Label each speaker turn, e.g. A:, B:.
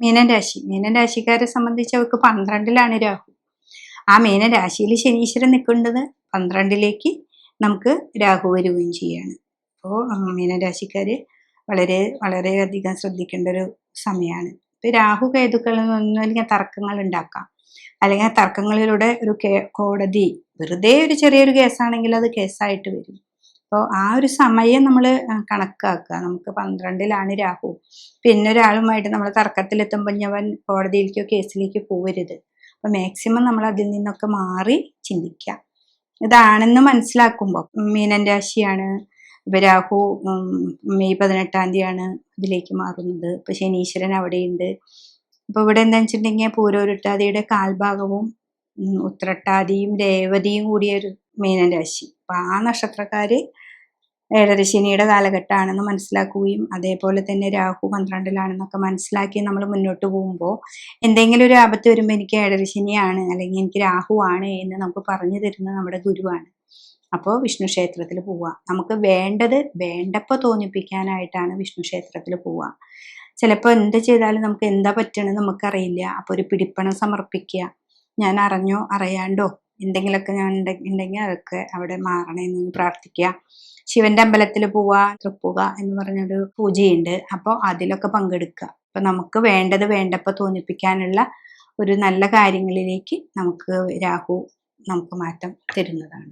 A: മീനൻ രാശി. സംബന്ധിച്ച് അവർക്ക് പന്ത്രണ്ടിലാണ് രാഹു. ആ മീനൻ രാശിയിൽ ശനീശ്വരൻ നിൽക്കേണ്ടത് പന്ത്രണ്ടിലേക്ക് നമുക്ക് രാഹു വരികയും ചെയ്യാണ്. അപ്പോൾ മീനൻ വളരെ വളരെയധികം ശ്രദ്ധിക്കേണ്ട ഒരു സമയമാണ് ഇപ്പം രാഹു കേതുക്കളിൽ നിന്നും അല്ലെങ്കിൽ തർക്കങ്ങൾ ഉണ്ടാക്കാം. അല്ലെങ്കിൽ തർക്കങ്ങളിലൂടെ ഒരു കോടതി വെറുതെ ഒരു ചെറിയൊരു കേസാണെങ്കിൽ അത് കേസായിട്ട് വരും. അപ്പോൾ ആ ഒരു സമയം നമ്മൾ കണക്കാക്കുക. നമുക്ക് പന്ത്രണ്ടിലാണ് രാഹു പിന്നെ ഒരാളുമായിട്ട് നമ്മൾ തർക്കത്തിലെത്തുമ്പോൾ ഞവൻ കോടതിയിലേക്കോ കേസിലേക്കോ പോകരുത് അപ്പോൾ മാക്സിമം നമ്മൾ അതിൽ നിന്നൊക്കെ മാറി ചിന്തിക്കാം. ഇതാണെന്ന് മനസ്സിലാക്കുമ്പോൾ മീനൻ രാശിയാണ്. ഇപ്പൊ രാഹു മെയ് പതിനെട്ടാം തീയതിയാണ് ഇതിലേക്ക് മാറുന്നത്. ഇപ്പൊ ശനീശ്വരൻ അവിടെയുണ്ട്. അപ്പൊ ഇവിടെ എന്താ വെച്ചിട്ടുണ്ടെങ്കിൽ പൂരോരുട്ടാതിയുടെ കാൽഭാഗവും ഉത്രട്ടാതിയും രേവതിയും കൂടിയ ഒരു മീനൻ രാശി. അപ്പൊ ആ നക്ഷത്രക്കാര് ഏഴര ശനിയുടെ കാലഘട്ടമാണെന്ന് മനസ്സിലാക്കുകയും അതേപോലെ തന്നെ രാഹു പന്ത്രണ്ടിലാണെന്നൊക്കെ മനസ്സിലാക്കി നമ്മൾ മുന്നോട്ട് പോകുമ്പോൾ എന്തെങ്കിലും ഒരു ആപത്ത് വരുമ്പോൾ എനിക്ക് ഏഴരശനിയാണ് അല്ലെങ്കിൽ എനിക്ക് രാഹു ആണ് എന്ന് നമുക്ക് പറഞ്ഞു തരുന്നത് നമ്മുടെ ഗുരുവാണ്. അപ്പോൾ വിഷ്ണു ക്ഷേത്രത്തിൽ പോവുക. നമുക്ക് വേണ്ടത് വേണ്ടപ്പോൾ തോന്നിപ്പിക്കാനായിട്ടാണ് വിഷ്ണു ക്ഷേത്രത്തിൽ പോവുക. ചിലപ്പോൾ എന്ത് ചെയ്താലും നമുക്ക് എന്താ പറ്റണമെന്ന് നമുക്കറിയില്ല. അപ്പോൾ ഒരു പിടിപ്പണം സമർപ്പിക്കുക. ഞാൻ അറിഞ്ഞോ അറിയാണ്ടോ? എന്തെങ്കിലുമൊക്കെ ഞാൻ ഉണ്ടെ- ഉണ്ടെങ്കിൽ അതൊക്കെ അവിടെ മാറണമെന്ന് പ്രാർത്ഥിക്കുക ശിവന്റെ അമ്പലത്തിൽ പോവുക തൃപ്പുക എന്ന് പറഞ്ഞൊരു പൂജയുണ്ട്. അപ്പോൾ അതിലൊക്കെ പങ്കെടുക്കുക അപ്പോൾ നമുക്ക് വേണ്ടത് വേണ്ടപ്പോൾ തോന്നിപ്പിക്കാനുള്ള ഒരു നല്ല കാര്യങ്ങളിലേക്ക് നമുക്ക് രാഹു നമുക്ക് മാറ്റം തരുന്നതാണ്.